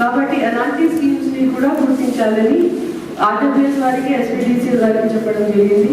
కాబట్టి అలాంటి స్కీమ్స్ ని కూడా గుర్తించాలని ఆర్డబ్ల్యూఎస్ వారికి ఎస్పీడీసీ వారికి చెప్పడం జరిగింది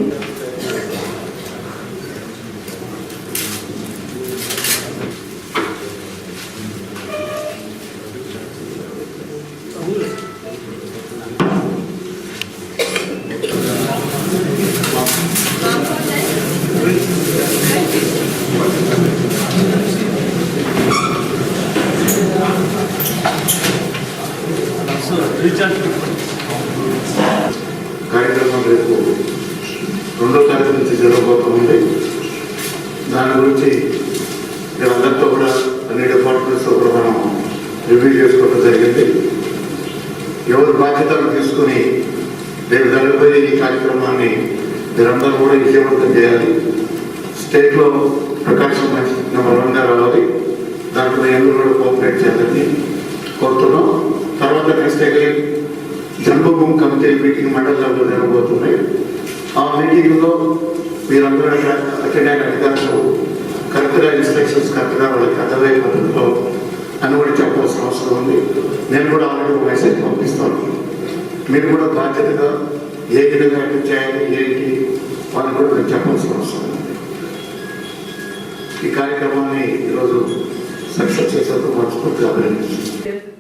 కార్యక్రమం రేపు రెండో తారీఖు నుంచి జరగబోతుంది. దాని గురించి అందరితో కూడా అన్ని డిపార్ట్మెంట్స్తో కూడా మనం రివ్యూ చేసుకోవడం జరిగింది. ఎవరు బాధ్యతలు తీసుకుని రేపు జరగబోయే ఈ కార్యక్రమాన్ని మీరందరూ కూడా విజయవంతం చేయాలి. స్టేట్లో ప్రకాశం నెంబర్ వన్గా రావాలి. దాంట్లో ఎందుకు కూడా కోఆపరేట్ చేయాలని కోరుతున్నాం. తర్వాత జన్మభూమి కమిటీ మీటింగ్ మండల లెవెల్లో జరగబోతుంది ఆ మీటింగ్లో మీరందరూ అటెండ్ అయిన అధికారులు కరెక్ట్గా ఇన్స్ట్రక్షన్స్ కరెక్ట్గా వాళ్ళకి అర్థమయ్యే పద్ధతిలో అని కూడా చెప్పవలసిన అవసరం ఉంది. నేను కూడా ఆల్రెడీ ఒక మెసేజ్ పంపిస్తాను. మీరు కూడా బాధ్యతగా ఏ విధంగా అటెండ్ చేయాలి ఏంటి వాళ్ళని కూడా మీరు చెప్పవలసిన అవసరం ఉంది. ఈ కార్యక్రమాన్ని ఈరోజు సక్సెస్ చేసేందుకు మనస్ఫూర్తిగా అభినందిస్తున్నాను.